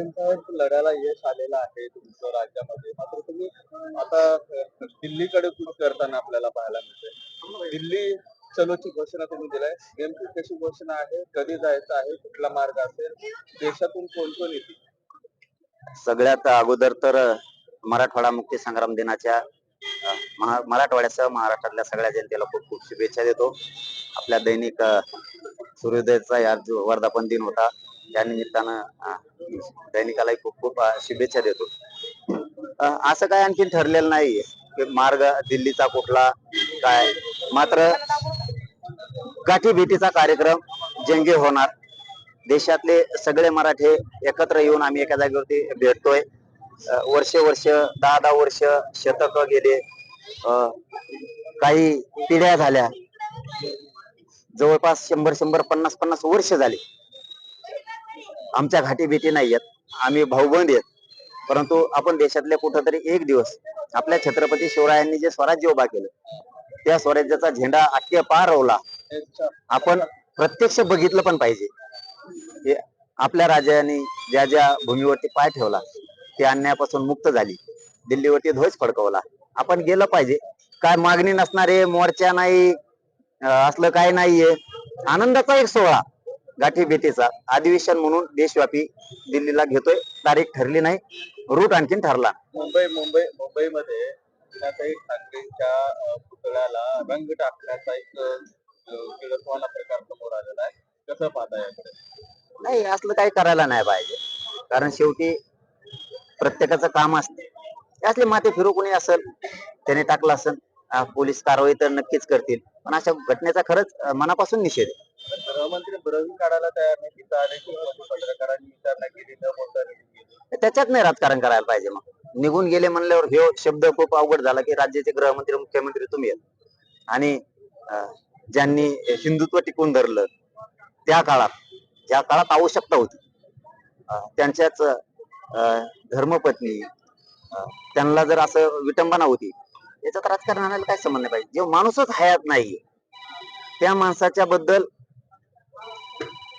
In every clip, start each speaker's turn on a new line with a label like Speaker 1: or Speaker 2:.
Speaker 1: लढ्याला यश आलेलं आहे तुमच्या राज्यामध्ये. मात्र तुम्ही आता दिल्लीकडे कूच करताना आपल्याला पाहायला मिळते दिल्ली चलोची घोषणा तुम्ही दिलाय. नेमकी कशी घोषणा आहे? कधी जायचं आहे? कुठला मार्ग असेल? देशातून कोण कोण येतील?
Speaker 2: सगळ्यात अगोदर तर मराठवाडा मुक्ती संग्राम दिनाच्या महा- मराठवाड्यासह महाराष्ट्रातल्या सगळ्या जनतेला खूप खूप शुभेच्छा देतो. आपल्या दैनिक अ, सूर्योदयचा या जो वर्धापन दिन होता त्या निमित्तानं दैनिकालाही खूप खूप शुभेच्छा देतो. असं काय आणखी ठरलेलं नाहीये मार्ग दिल्लीचा कुठला काय? मात्र गाठी भेटीचा कार्यक्रम जंगे होणार. देशातले सगळे मराठे एकत्र येऊन आम्ही एका जागेवरती भेटतोय. वर्ष वर्ष दहा दहा वर्ष शतक गेले. काही पिढ्या झाल्या. जवळपास शंभर शंभर पन्नास पन्नास वर्ष झाली. आमच्या घाटी भेटी नाही आहेत आम्ही भाऊबंद आहेत परंतु आपण देशातल्या कुठंतरी एक दिवस आपल्या छत्रपती शिवरायांनी जे स्वराज्य उभा केलं त्या स्वराज्याचा झेंडा अख्खे पार रोवला. आपण प्रत्यक्ष बघितलं पण पाहिजे. आपल्या राजाने ज्या ज्या भूमीवरती पाय ठेवला ते अन्यायापासून मुक्त झाली. दिल्लीवरती ध्वज फडकवला. आपण गेलं पाहिजे. काय मागणी नसणारे मोर्चा नाही असलं काय नाहीये. आनंदाचा एक सोहळा. गाठी भेटीचा अधिवेशन म्हणून देशव्यापी दिल्लीला घेतोय. तारीख ठरली नाही. रूट आणखीन ठरला.
Speaker 1: मुंबई मुंबई मुंबईमध्ये पुण्याताई ठाकरेंच्या पुतळ्याला रंग टाकण्याचा एक किळसवाना प्रकार समोर आलेला आहे. कसं पाहता याकडे?
Speaker 2: नाही असलं काही करायला नाही पाहिजे. कारण शेवटी प्रत्येकाचं काम असते. असले माते फिरू कोणी असेल त्याने टाकलं असेल पोलीस कारवाई तर नक्कीच करतील. पण अशा घटनेचा खरंच मनापासून निषेध आहे.
Speaker 1: गृहमंत्री ब्रवीण काढायला तयार नाही तिथं अनेक पत्रकारांनी विचारणा केली न बोलता निघून गेले
Speaker 2: त्याच्यात नाही राजकारण करायला पाहिजे मग. निघून गेले म्हणल्यावर हे शब्द खूप अवघड झाला की राज्याचे गृहमंत्री मुख्यमंत्री तुम्ही आणि अं, ज्यांनी हिंदुत्व टिकून धरलं त्या काळात ज्या काळात आवश्यकता होती त्यांच्याच अं, धर्मपत्नी त्यांना जर असं विटंबना होती याच्यात राजकारण आणायला काय संबंध नाही पाहिजे. जेव्हा माणूसच हयात नाहीये त्या माणसाच्या बद्दल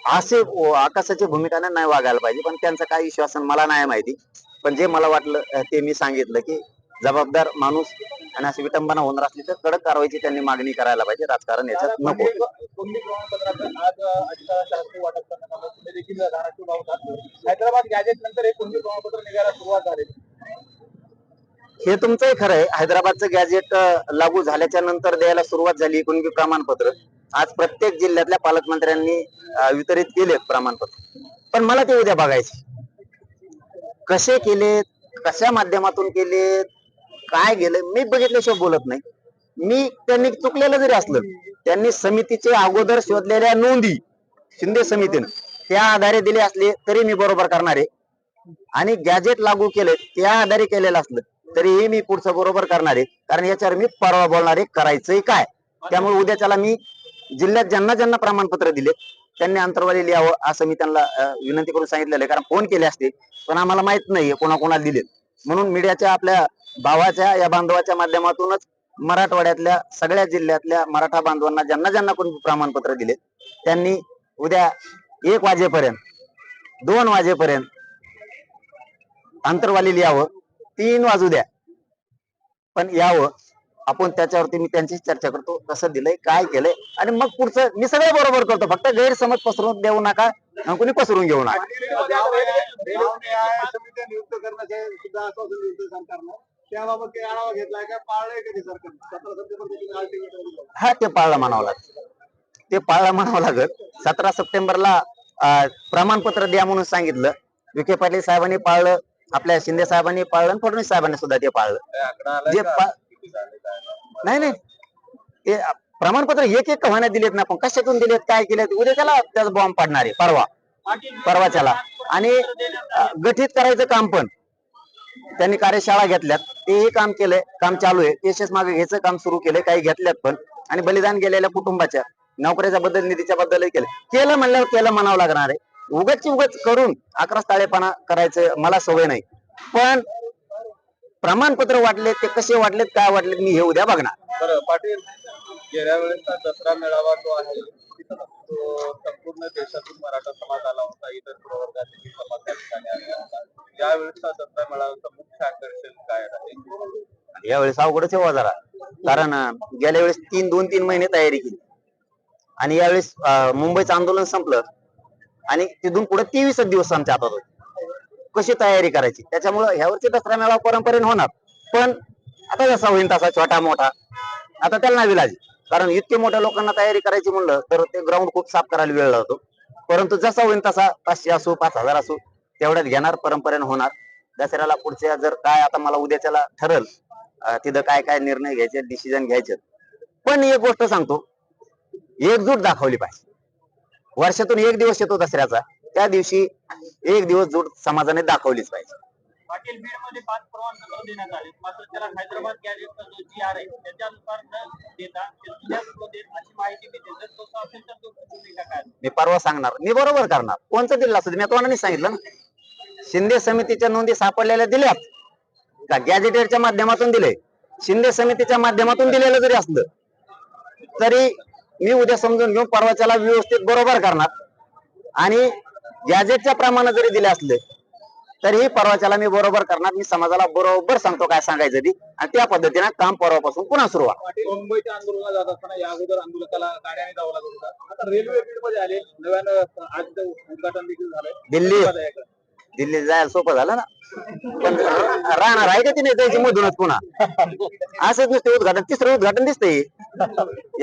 Speaker 2: असे आकाशाची भूमिकाने नाही वागायला पाहिजे पण त्यांचं काय विश्वासन मला नाही माहिती. पण जे मला वाटलं ते मी सांगितलं की जबाबदार माणूस आणि अशी विटंबना होणार असली तर कडक कारवाईची त्यांनी मागणी करायला पाहिजे. राजकारण याच्यात नको. हे तुमचंही खरं आहे. हैदराबादचं गॅजेट लागू झाल्याच्यानंतर द्यायला सुरुवात झाली कुणबी प्रमाणपत्र. आज प्रत्येक जिल्ह्यातल्या पालकमंत्र्यांनी वितरित केले प्रमाणपत्र. पण मला ते उद्या बघायचे कसे केलेत कशा माध्यमातून केलेत काय गेलं मी बघितल्याशिवाय बोलत नाही. मी त्यांनी चुकलेलं जरी असलं त्यांनी समितीचे अगोदर शोधलेल्या नोंदी शिंदे समितीनं त्या आधारे दिले असले तरी मी बरोबर करणार आहे. आणि गॅजेट लागू केले त्या आधारे केलेलं असलं तरीही मी पुढचं बरोबर करणार आहे. कारण याच्यावर मी परवा बोलणार आहे करायचंही काय? त्यामुळे उद्याच्याला मी जिल्ह्यात ज्यांना ज्यांना प्रमाणपत्र दिले त्यांनी अंतर्वाली लिहावं असं मी त्यांना विनंती करून सांगितलेलं आहे. कारण फोन केले असते पण आम्हाला माहीत नाहीये कोणाकोणाला दिलेत. म्हणून मीडियाच्या आपल्या भावाच्या या बांधवाच्या माध्यमातूनच मराठवाड्यातल्या सगळ्या जिल्ह्यातल्या मराठा बांधवांना ज्यांना ज्यांना कोणी प्रमाणपत्र दिले त्यांनी उद्या एक वाजेपर्यंत दोन वाजेपर्यंत अंतरवाली लिहावं तीन वाजू द्या. पण यावं आपण त्याच्यावरती मी त्यांची चर्चा करतो कसं दिलंय काय केलंय आणि मग पुढचं मी सगळं बरोबर करतो. फक्त गैरसमज पसरवून देऊ नका कोणी पसरवून घेऊ नका. हा ते पाळला म्हणावं लागत ते पाळला म्हणावं लागत सतरा सप्टेंबरला प्रमाणपत्र द्या म्हणून सांगितलं. विखे पाटील साहेबांनी पाळलं आपल्या शिंदे साहेबांनी पाळलं आणि फडणवीस साहेबांनी सुद्धा ते पाळलं. जे
Speaker 1: नाही?
Speaker 2: नाही. ते प्रमाणपत्र एक एक कव्हाण्यात दिलेत ना आपण कशातून दिलेत काय केलेत उद्या त्याला त्याचा बॉम्ब पाडणार आहे परवा. परवाच्याला आणि गठीत करायचं काम पण. त्यांनी कार्यशाळा घेतल्यात. तेही काम केलंय काम चालू आहे. केसेस मागे घ्यायचं काम सुरू केलंय काही घेतल्यात पण. आणि बलिदान गेलेल्या कुटुंबाच्या नोकऱ्याच्या बद्दल निधीच्या बद्दलही केलं केलं म्हणल्यावर केलं म्हणावं लागणार आहे. उगच उगच करून अकरा ताळेपणा करायचं मला सवय नाही. पण प्रमाणपत्र वाटले ते कसे वाटलेत काय वाटलेत मी हे उद्या बघणार.
Speaker 1: बरं पाटील गेल्या वेळेसचा दसरा मेळावा जो आहे तो संपूर्ण देशातून मराठा समाज आला होता इतर प्रवर्गातील समाज त्या ठिकाणी आला होता यावेळेसचा दसरा मेळाव्याचं मुख्य आकर्षण काय आहे?
Speaker 2: यावेळेस अवघडच आहे जरा. कारण अं, गेल्या वेळेस तीन दोन तीन महिने तयारी केली. आणि यावेळेस अं, मुंबईचं आंदोलन संपलं. आणि तिथून पुढे तेवीस दिवस आमच्या हातात होते. कशी तयारी करायची? त्याच्यामुळं ह्यावरची दसरा मेळावा परंपरेने होणार. पण आता जसा होईल तसा छोटा मोठा. आता त्याला नाही विलाज कारण इतके मोठ्या लोकांना तयारी करायची म्हणलं तर ते ग्राउंड खूप साफ करायला वेळ लागतो. परंतु जसा होईल तसा पाचशे असो पाच हजार असो तेवढ्यात घेणार परंपरेने होणार. दसऱ्याला पुढच्या जर काय आता मला उद्याच्याला ठरल तिथं काय काय निर्णय घ्यायचे डिसिजन घ्यायचे. पण एक गोष्ट सांगतो. एकजूट दाखवली पाहिजे. वर्षातून एक दिवस येतो दसऱ्याचा. त्या दिवशी एक दिवस जूट समाजाने दाखवलीच पाहिजे.
Speaker 3: पाटील बीडमध्ये पाच देण्यात आले. मात्र त्याला हैदराबाद गॅजेटचा जो जी आर आहे त्याच्यानुसार न देता ते जुन्या देत अशी माहिती मिळते जर तसं असेल तर तो भूमिका काय
Speaker 2: मी परवा सांगणार. मी बरोबर करणार. कोणचं दिलं असं मी तोंडाने सांगितलं ना? शिंदे समितीच्या नोंदी सापडलेल्या दिल्यात. का गॅजेटेडच्या माध्यमातून दिले? शिंदे समितीच्या माध्यमातून दिलेलं जरी असलं तरी मी उद्या समजून घेऊन परवाच्याला व्यवस्थित बरोबर करणार. आणि गॅजेटच्या प्रमाणे जरी दिले असले तरीही परवाच्याला मी बरोबर करणार. मी समाजाला बरोबर सांगतो काय सांगायचं ती. आणि त्या पद्धतीने काम परवापासून पुन्हा सुरुवात
Speaker 1: पाटील मुंबईच्या आंदोलनाला जात असताना या अगोदर आंदोलकाला गाड्याने जावं लागत होता आता रेल्वे मध्ये आले. नव्यानं आज उद्घाटन देखील झालंय.
Speaker 2: दिल्ली. दिल्ली जायला सोपं झालं ना. पण राहणार आहे का तिने जायची मधूनच पुन्हा? असंच नुसतं उद्घाटन. तिसरं उद्घाटन दिसतंय.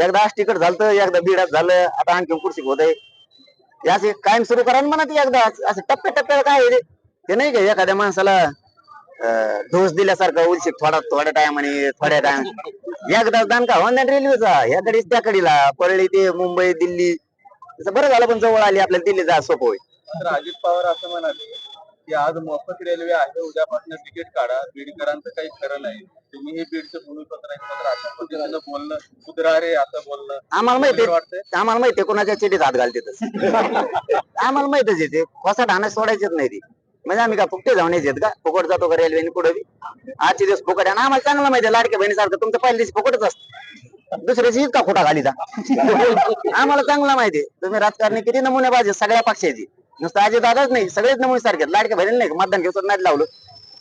Speaker 2: एकदा आज तिकट झालं एकदा बिडात झालं. आता आणखी कुर्सी होत आहे असे कायम सुरू करा ना म्हणा ती एकदा असं टप्प्या टप्प्याला काय आहे रे? ते नाही का एखाद्या माणसाला अं, डोस दिल्यासारखं उलशिक थोडा थोड्या टायमाने थोड्या टाइम एकदा दान का होणार रेल्वेचा ह्याकडे त्या कडीला. परळी ते मुंबई दिल्ली. तसं बरं झालं पण जवळ आली आपल्याला दिल्ली जा सोपं होईल.
Speaker 1: अजित पवार असं म्हणाले. की आज मोफत रेल्वे आहे उद्यापासून तिकीट काढा. बीडकरांचं काही खरं नाही. तुम्ही हे बीडचं भूमिपत्र अशा पद्धतीनं बोलणं सुधारे असं बोलणं.
Speaker 2: आम्हाला माहिती
Speaker 1: वाटतंय?
Speaker 2: आम्हाला माहिती कोणाच्या चिठीत हात घालते आम्हाला माहितच येते कसा ढाणं सोडायचेच नाही ती. म्हणजे आम्ही का फुकटे जाऊन यायचे का? फुकट जातो का रेल्वेने कुठं बी? आजचे दिवस फुकट आहे. आणि आम्हाला चांगलं माहिती लाडक्या बहिणीसारखं तुमचं पहिल्या दिवशी फुकटच असतं. दुसऱ्याची इतका खोटा घाली जा आम्हाला चांगलं माहिती तुम्ही राजकारणी किती नमुने पाहिजे सगळ्या पक्षाची. नुसतं आजी दादाच नाही सगळेच नमुने सारखे आहेत. लाडक्या बहिणी नाही का? मतदान घेऊन नाही लावलं?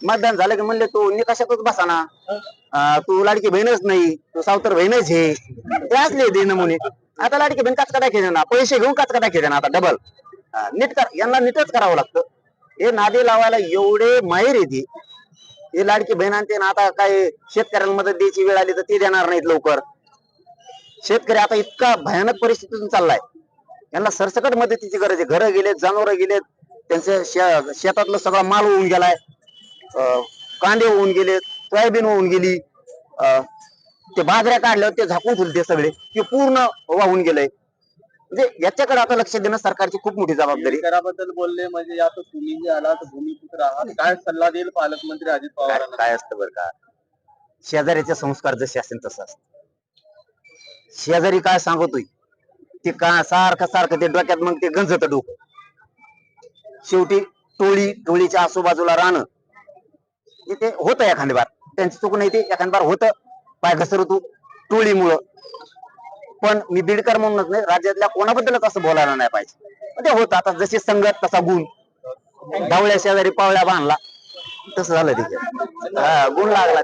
Speaker 2: मतदान झालं की म्हणले तू निकाशातच बसा ना अं, तू लाडकी बहीणच नाही तू सावतर बहीणच हे ते असले ते नमुने. आता लाडकी बहीण काचकाटा खेळ ना पैसे घेऊन काचकाटा खेळ ना आता डबल नीट कर यांना नीटच करावं लागतं. हे नादे लावायला एवढे माहीर येते हे लाडकी बहीण आणते ना आता काय शेतकऱ्यांना मदत द्यायची वेळ आली तर ती देणार नाहीत लवकर. शेतकरी आता इतका भयानक परिस्थितीतून चाललाय. यांना सरसकट मदतीची गरज आहे. घरं गेलेत जनावर गेलेत त्यांच्या शे- शेतातलं सगळा माल होऊन गेलाय. कांदे होऊन गेलेत सोयाबीन होऊन गेली. ते बाजऱ्या काढल्यावर ते झाकून ठेवले सगळे. ते पूर्ण वाहून गेलंय. म्हणजे याच्याकडे आता लक्ष देणं सरकारची खूप मोठी जबाबदारी.
Speaker 1: बीडकराबद्दल बोलले म्हणजे आता तुम्हीही आलात भूमिपुत्र आहात. काय सल्ला देईल पालकमंत्री अजित
Speaker 2: काय
Speaker 1: पवारांना
Speaker 2: काय असतं बरं का? शेजारीचे संस्कार जसे असेल तसं असतं. शेजारी काय सांगतोय? ते का सारखं सारखं ते डोक्यात मग ते गंजत डोकं. शेवटी टोळी टोळीच्या आजूबाजूला राहणं ते होत एखाद्या बार. त्यांची चुकून नाही ते बार होतं. पाय घसरतो टोळीमुळं. पण मी बीडकर म्हणूनच नाही राज्यातल्या कोणाबद्दलच असं बोलायला नाही पाहिजे. ते होतं. आता जशी संगत तसा गुण. धावळ्या शेजारी पावळ्या बांधला. तसं झालं तिथे. हा, गुण लागला.